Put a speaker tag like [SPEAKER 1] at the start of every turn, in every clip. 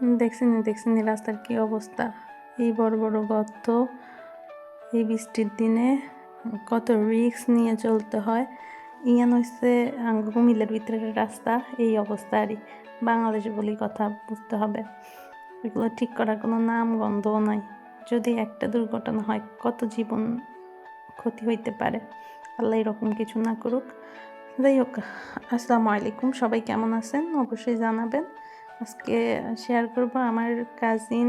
[SPEAKER 1] দেখছেন দেখছেন রাস্তার কি অবস্থা? এই বড় বড় গর্ত, এই বৃষ্টির দিনে কত রিস্ক নিয়ে চলতে হয়। ইয়ান হচ্ছে কুমিল্লার ভিতরের রাস্তা, এই অবস্থা আরই বাংলাদেশ বলেই কথা বুঝতে হবে। এগুলো ঠিক করার কোনো নাম গন্ধও নাই। যদি একটা দুর্ঘটনা হয়, কত জীবন ক্ষতি হইতে পারে? আল্লাহ এরকম কিছু না করুক। যাই হোক, আসসালামু আলাইকুম। সবাই কেমন আছেন? অবশ্যই জানাবেন। আজকে শেয়ার করব আমার কাজিন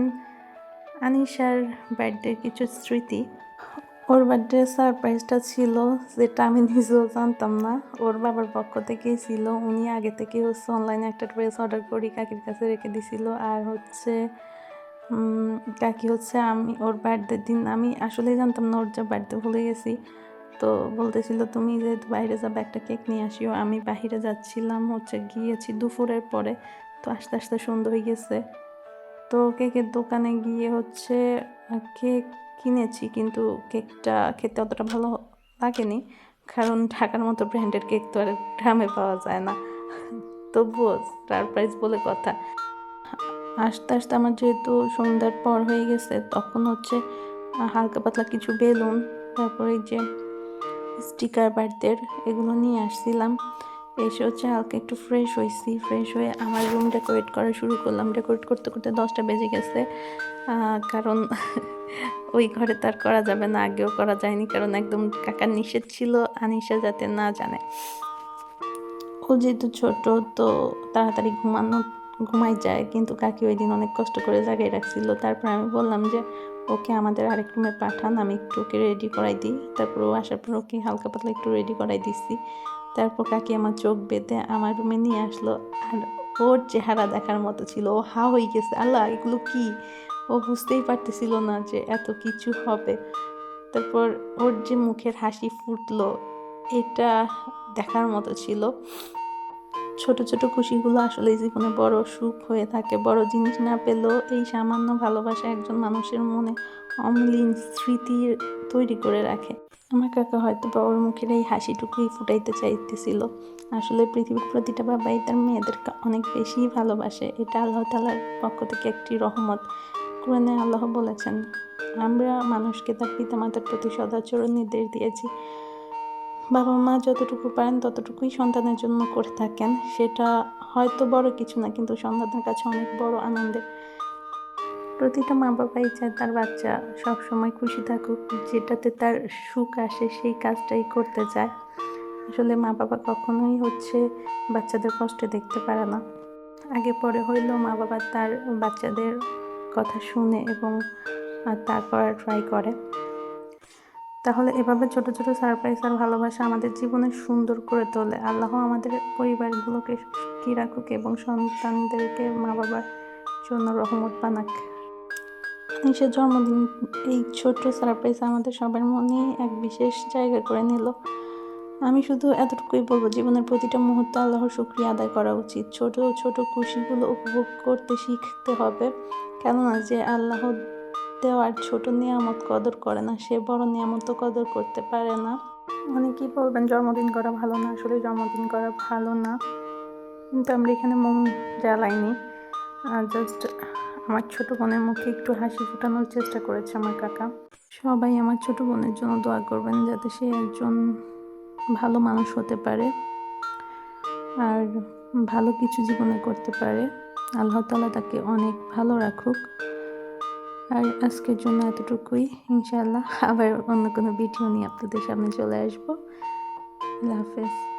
[SPEAKER 1] আনিশার বার্থডে কিছু স্মৃতি। ওর বার্থডে সারপ্রাইজটা ছিল যেটা আমি নিজেও জানতাম না। ওর বাবার পক্ষ থেকেই ছিল। উনি আগে থেকে হচ্ছে অনলাইনে একটা ড্রেস অর্ডার করি কাকির কাছে রেখে দিছিল। আর হচ্ছে কাকি হচ্ছে আমি, ওর বার্থডের দিন আমি আসলেই জানতাম না ওর যা বার্থডে ভুলে গেছি। তো বলতেছিল, তুমি যেহেতু বাইরে যাবে একটা কেক নিয়ে আসিও। আমি বাহিরে যাচ্ছিলাম, হচ্ছে গিয়েছি দুপুরের পরে। তো আস্তে আস্তে সন্ধ্যা হয়ে গেছে। তো কেকের দোকানে গিয়ে হচ্ছে কেক কিনেছি কিন্তু কেকটা খেতে অতটা ভালো লাগেনি। কারণ ঢাকার মতো ব্র্যান্ডের কেক তো আর গ্রামে পাওয়া যায় না। তবুও সারপ্রাইজ বলে কথা। আস্তে আস্তে আমার যেহেতু সন্ধ্যার পর হয়ে গেছে, তখন হচ্ছে হালকা পাতলা কিছু বেলুন, তারপরে যে স্টিকার বার্থডের এগুলো নিয়ে আসছিলাম। এসে হচ্ছে হালকা একটু ফ্রেশ হয়েছি ফ্রেশ হয়ে আমার রুম ডেকোরেট করা শুরু করলাম। ডেকোরেট করতে করতে দশটা বেজে গেছে। কারণ ওই ঘরে তার করা যাবে না। আগেও করা যায়নি। কারণ একদম কাকার নিষেধ ছিল। আনিসা যাতে না জানে। ও যেহেতু ছোট, তো তাড়াতাড়ি ঘুমানো ঘুমাই যায়। কিন্তু কাকি ওই দিন অনেক কষ্ট করে জাগাই রাখছিল। তারপর আমি বললাম যে, ওকে আমাদের আরেক রুমে পাঠান। আমি একটু ওকে রেডি করাই দিই। তারপর ও আসার পর ওকে হালকা পাতলা একটু রেডি করাই দিছি। তারপর কাকি আমার চোখ বেঁধে আমার রুমে নিয়ে আসলো। আর ওর চেহারা দেখার মতো ছিল। ও হা হয়ে গেছে। আল্লাহ, এগুলো কি? ও বুঝতেই পারতেছিল না যে এত কিছু হবে। তারপর ওর যে মুখের হাসি ফুটলো, এটা দেখার মতো ছিল। ছোট ছোট খুশিগুলো আসলে জীবনে বড় সুখ হয়ে থাকে। বড় জিনিস না পেলেও এই সামান্য ভালোবাসা একজন মানুষের মনে অমলিন স্মৃতি তৈরি করে রাখে। আমার কাকা হয়তো বা ওর মুখের এই হাসিটুকুই ফুটাইতে চাইতেছিল। আসলে পৃথিবীর প্রতিটা বাবাই তার মেয়েদেরকে অনেক বেশি ভালোবাসে। এটা আল্লাহ তালার পক্ষ থেকে একটি রহমত। কোরআনে আল্লাহ বলেছেন, আমরা মানুষকে তার পিতামাতার প্রতি সদাচরণ নির্দেশ দিয়েছি। বাবা মা যতটুকু পারেন ততটুকুই সন্তানের জন্য করে থাকেন। সেটা হয়তো বড় কিছু না, কিন্তু সন্তানের কাছে অনেক বড় আনন্দের। প্রতিটা মা বাবাই চায় তার বাচ্চা সব সময় খুশি থাকুক, যেটাতে তার সুখ আসে সেই কাজটাই করতে চায়। আসলে মা বাবা কখনোই হচ্ছে বাচ্চাদের কষ্ট দেখতে পারে না। আগে পরে হইলেও মা বাবা তার বাচ্চাদের কথা শুনে এবং তারপর ট্রাই করে। তাহলে এভাবে ছোট ছোট সারপ্রাইজ আর ভালোবাসা আমাদের জীবনে সুন্দর করে তোলে। আল্লাহ আমাদের পরিবারগুলোকে কি রাখুক এবং সন্তানদেরকে মা বাবার জন্য রহমত বানাক। সে জন্মদিন এই ছোট্ট সারপ্রাইজ আমাদের সবার মনে এক বিশেষ জায়গা করে নিল। আমি শুধু এতটুকুই বলব, জীবনের প্রতিটা মুহূর্তে আল্লাহর শুক্রিয়া আদায় করা উচিত। ছোট ছোট খুশিগুলো উপভোগ করতে শিখতে হবে। কেননা যে আল্লাহ দেওয়ার ছোট নিয়ামত কদর করে না সে বড় নিয়ামত কদর করতে পারে না। মানে অনেকেই বলবেন জন্মদিন করা ভালো না। আসলে জন্মদিন করা ভালো না। কিন্তু আমরা এখানে মোম জ্বালাইনি। জাস্ট আমার ছোট বোনের মুখে একটু হাসি ফোটানোর চেষ্টা করেছে আমার কাকা। সবাই আমার ছোট বোনের জন্য দোয়া করবেন যাতে সে একজন ভালো মানুষ হতে পারে আর ভালো কিছু জীবনে করতে পারে। আল্লাহ তালা তাকে অনেক ভালো রাখুক। আর আজকের জন্য এতটুকুই। ইনশাল্লাহ আবার অন্য কোনো ভিডিও নিয়ে আপনাদের সামনে চলে আসব। আল্লাহ হাফেজ।